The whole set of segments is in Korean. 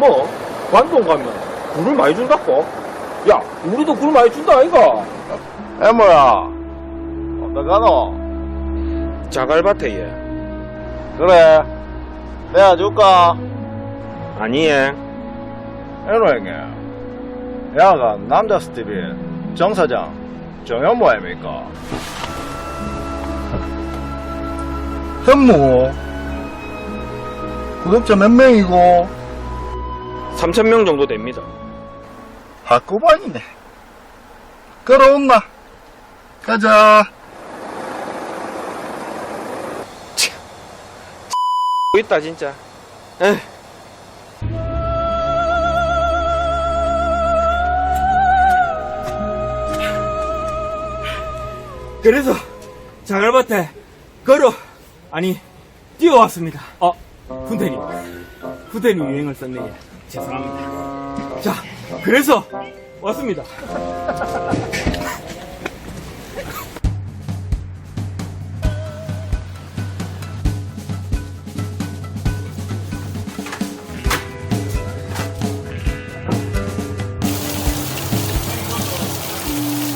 뭐 관동 가면 굴을 많이 준다고? 야 우리도 굴 많이 준다 아이가? 애모야, 어디 가노? 자갈밭에 얘 그래, 내가 줄까? 아니 얘 애노에게. 야가 남자 스티비 정사장 정현모 아닙니까? 현무 구독자 몇 명이고 3천명 정도 됩니다. 학구반이네. 끌어온나. 가자. 있다 진짜. 에휴. 그래서 자갈밭에 걸어 아니 뛰어왔습니다. 어. 훈테님. 훈테님 유행을 썼네 예. 죄송합니다 자 그래서 왔습니다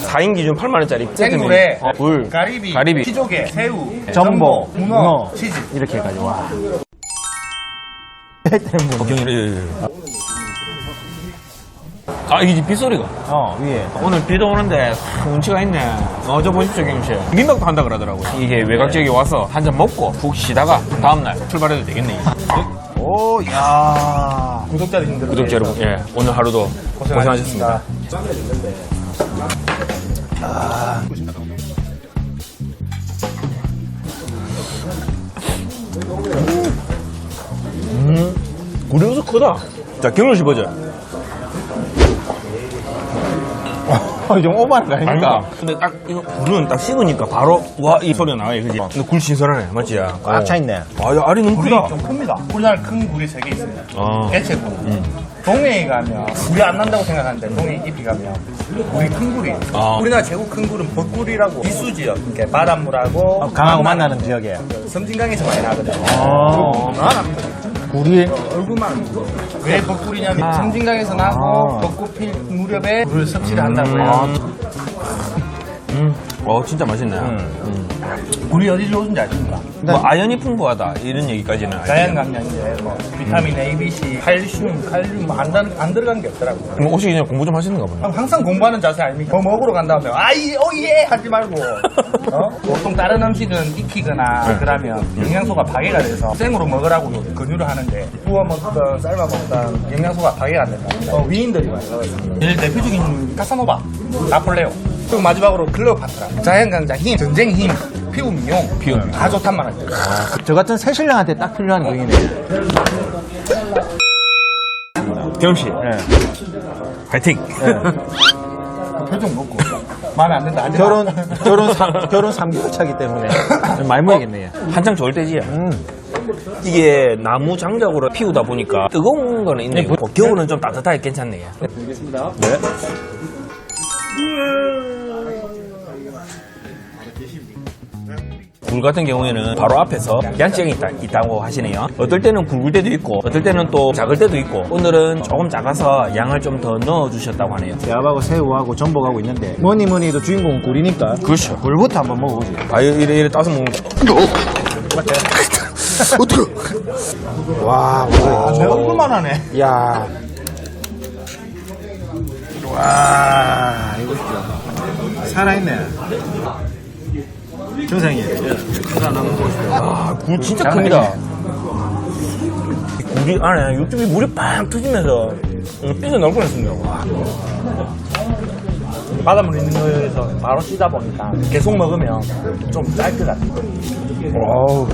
사인 기준 8만원짜리 생굴에 어, 굴 가리비, 가리비. 피조개, 새우, 전복, 문어, 문어. 치즈. 이렇게 해가지고 와 걱정이래 아 이게 집 빗소리가 어 위에 오늘 비도 오는데 운치가 있네. 어저 보십시오, 경씨. 민박도 한다 그러더라고요. 이게 외곽 지역에 와서 한 잔 먹고 푹 쉬다가 다음날 출발해도 되겠네. 오 야 구독자님들 구독자 여러분, 예, 오늘 하루도 고생하셨습니다. 음, 굴이 엄청 크다. 자, 경률 씨 버전. 좀 오버하는 거 아닙니까? 아닙니까? 근데 딱, 이거 굴은 딱 씹으니까 바로, 와, 이 소리가 나와요, 그지? 근데 굴 신선하네, 맞지? 야? 꽉 차 있네 아, 야, 알이 너무 굴이 크다. 좀 큽니다. 우리나라 큰 굴이 세 개 있습니다. 아. 개체굴. 동해에 가면 굴이 안 난다고 생각하는데 동해 잎이 가면 굴이 큰 굴이. 아. 우리나라 제국 큰 굴은 벚굴이라고 이수 지역, 이렇게 바닷물하고 어, 강하고 만나는 지역에 섬진강에서 많이 나거든요. 아. 굴이 얼굴만 왜 벚굴이냐면 섬진강에서 나고 아. 벚꽃 필 무렵에 굴을 섭취를 한다고 해요. 음, 어, 진짜 맛있네. 굴이 어디 좋은지 아십니까? 뭐 아연이 풍부하다 이런 얘기까지는. 자연강량제, 뭐 비타민 A, B, C, 칼슘, 칼륨 뭐안 안 들어간 게 없더라고요. 그럼 혹시 그냥 공부 좀 하시는가 보네. 항상 공부하는 자세 아닙니까? 뭐 먹으러 간 다음에 아이 오예 하지 말고 어? 보통 다른 음식은 익히거나 그러면 영양소가 파괴가 돼서 생으로 먹으라고 권유를 하는데 구워 먹든 삶아 먹든 영양소가 파괴가 안 된다. 어, 위인들이 많아요. 제일 대표적인 카사노바, 나폴레옹 그리고 마지막으로 클레오파트라 자연강자 힘, 전쟁 힘, 미용 피부 미용. 다 좋단 말이죠. 저 같은 새신랑한테 딱 필요한 거이네 경씨 예. 파이팅. 표정 먹고 마음에 안 든다. 마. 결혼 결혼 삼 결혼 3개월 차기 때문에 많이 먹겠네 한창 좋을 때지. 음. 이게 나무 장작으로 피우다 보니까 뜨거운 거는 있네. 요 겨울은 좀 따뜻하게 괜찮네. 굴 같은 경우에는 바로 앞에서 양식이 있다, 있다고 하시네요. 어떨 때는 굵을 때도 있고, 어떨 때는 또 작을 때도 있고, 오늘은 조금 작아서 양을 좀 더 넣어 주셨다고 하네요. 야하고 새우하고 전복하고 있는데 뭐니 뭐니 해도 주인공은 굴이니까 그렇죠. 굴부터 한번 먹어보지 아, 이래, 이래 따서 먹는 거. 와 아, 내 얼굴만 하네. 야. 와, 이거 보십시오. 살아있네. 정상이에요. 아, 굴 진짜 큽니다. 이 굴이 안에 육즙이 물이 팍 터지면서 삐져 나올 뻔했습니다. 와. 바닷물 있는 거에서 바로 씻다 보니까 계속 먹으면 좀 짤 것 같아요. 어우.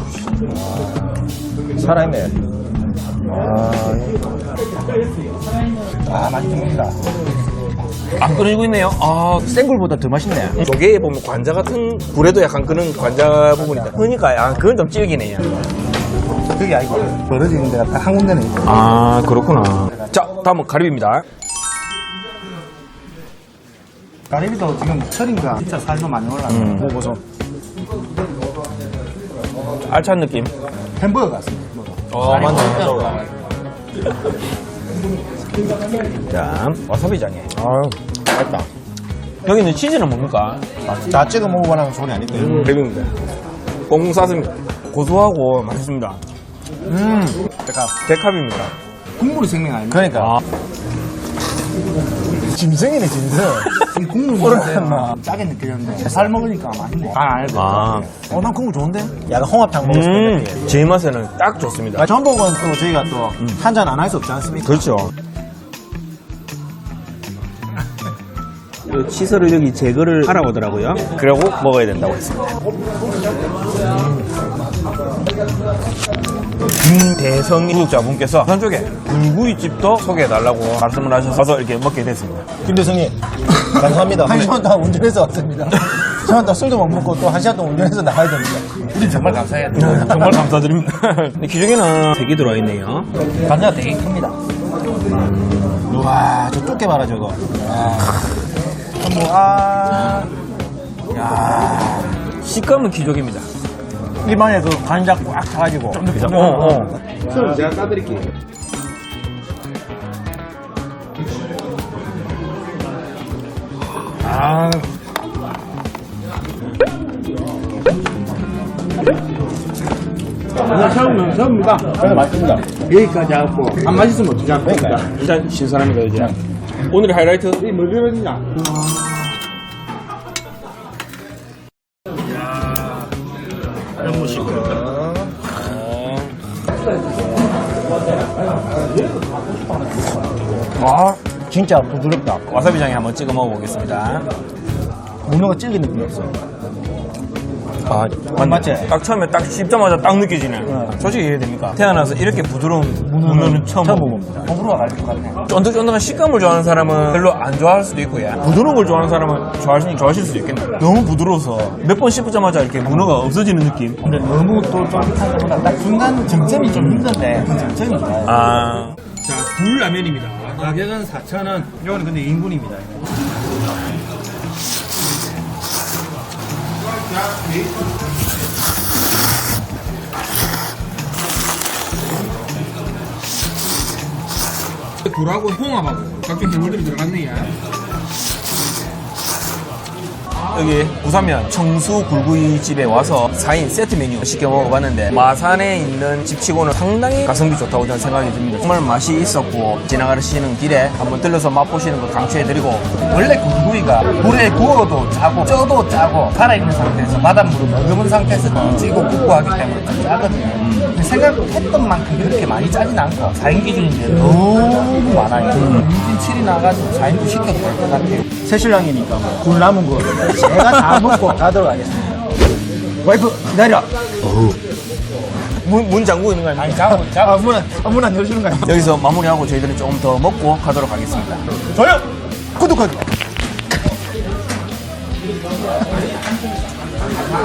살아있네. 아, 맛있습니다. 안 끓이고 있네요. 아, 생굴보다 더 맛있네. 조개에 보면 관자 같은 굴에도 약간 그런 관자 부분이 있다. 그러니까 아, 그건 좀 질기네요. 그게 아니고 벌어지는 데가 딱 한 군데는 있고 아, 그렇구나. 자, 다음은 가리비입니다. 가리비도 지금 철인가 진짜 살도 많이 올라가 음. 뭐 보소 알찬 느낌. 햄버거 같습니다 어, 맞네. 자, 와사비장에. 아유, 맛있다. 여기는 치즈는 뭡니까? 다 찍어 먹어보라는 소리 아닐까요? 대비입니다. 꽁 쌌습니다. 고소하고 맛있습니다. 음, 제가 백합입니다. 국물이 생명 아닙니까? 그러니까. 아, 짐승이네, 짐승. 이 국물. 먹으면 짜게 느껴졌는데 살 먹으니까 맛있네. 아, 알고. 아, 어, 난 국물 좋은데? 약간 홍합탕 먹을 수 음, 있는 제 맛에는 딱 좋습니다. 아, 전복은 또 저희가 또 한 잔 안 할 수 없지 않습니까? 그렇죠. 시설을 여기 제거를 하라고 하더라고요. 그리고 먹어야 된다고 했습니다. 김대성 구독자분께서 부산쪽에 불구이집도 소개해달라고 말씀을 하셔서 이렇게 먹게 됐습니다. 김대성님, 감사합니다. 한 시간 동안 운전해서 왔습니다. 한 시간 동안 술도 못 먹고 또 한 시간 동안 운전해서 나가야 됩니다. 우리 정말 감사해요. 정말 감사드립니다. 근데 기중에는 색이 들어있네요. 감자가 되게 큽니다. 우와, 저 좁게 말아, 저거. 뭐, 아, 식감은 기족입니다. 입안에 그 간장 꽉 차가지고. 그죠? 어, 어. 아. 처음, 처음입니다. 그래, 맛있습니다. 여기까지 하고, 안 맛있으면 어떻게 할 겁니까? 일단 신선합니다, 이제. 오늘의 하이라이트. 이 뭐지러지냐? 아, 진짜 부드럽다. 와사비장에 한번 찍어 먹어보겠습니다. 문어가 질긴 느낌이 없어요. 아, 맞지? 딱 처음에 딱 씹자마자 딱 느껴지네. 솔직히 이해됩니까? 태어나서 이렇게 부드러운 문어는 처음 처음 먹어봅니다. 호불호가 갈릴 것 같네. 쫀득쫀득한 식감을 좋아하는 사람은 별로 안 좋아할 수도 있고, 요 부드러운 걸 좋아하는 사람은 좋아하실, 좋아하실 수도 있겠네요. 너무 부드러워서 몇 번 씹자마자 이렇게 문어가 없어지는 느낌. 근데 너무 또 쫀득한 것보다 딱 중간 정점이 좀 힘든데, 그 정점이 좋아요. 아, 자, 굴 라면입니다. 가격은 4,000원. 이거는 근데 2인분입니다. 굴하고 홍합하고 각종 해물들이 들어갔네요. 여기 부산면 청수 굴구이 집에 와서 4인 세트 메뉴 시켜 먹어봤는데 마산에 있는 집치고는 상당히 가성비 좋다고 저는 생각이 듭니다. 정말 맛이 있었고 지나가시는 길에 한번 들러서 맛보시는 거 강추해드리고 원래 굴구이가 불에 구워도 짜고 쪄도 짜고 살아있는 상태에서 바닷물을 머금은 상태에서 찌고 굽고 하기 때문에 좀 짜거든요. 근데 생각했던 만큼 그렇게 많이 짜진 않고 4인 기준인데 너무 많아요. 6인 7이 나가지고 4인분 시켜도 될 것 같아요. 새신랑이니까 뭐, 굴 남은 거. 제가 다 먹고 가도록 하겠습니다. 와이프, 기다려. 문, 문 잠그고 있는 거 아닙니까? 아니 자고 아, 자고 문, 안- 아, 문안 열어주는 거야. 여기서 마무리하고 저희들은 조금 더 먹고 가도록 하겠습니다. 좋아요! 구독하기.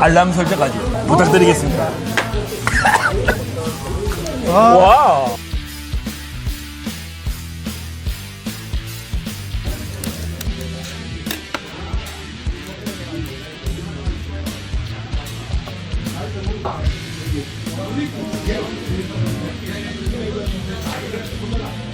알람 설정까지 부탁드리겠습니다. 아. 와. Thank you.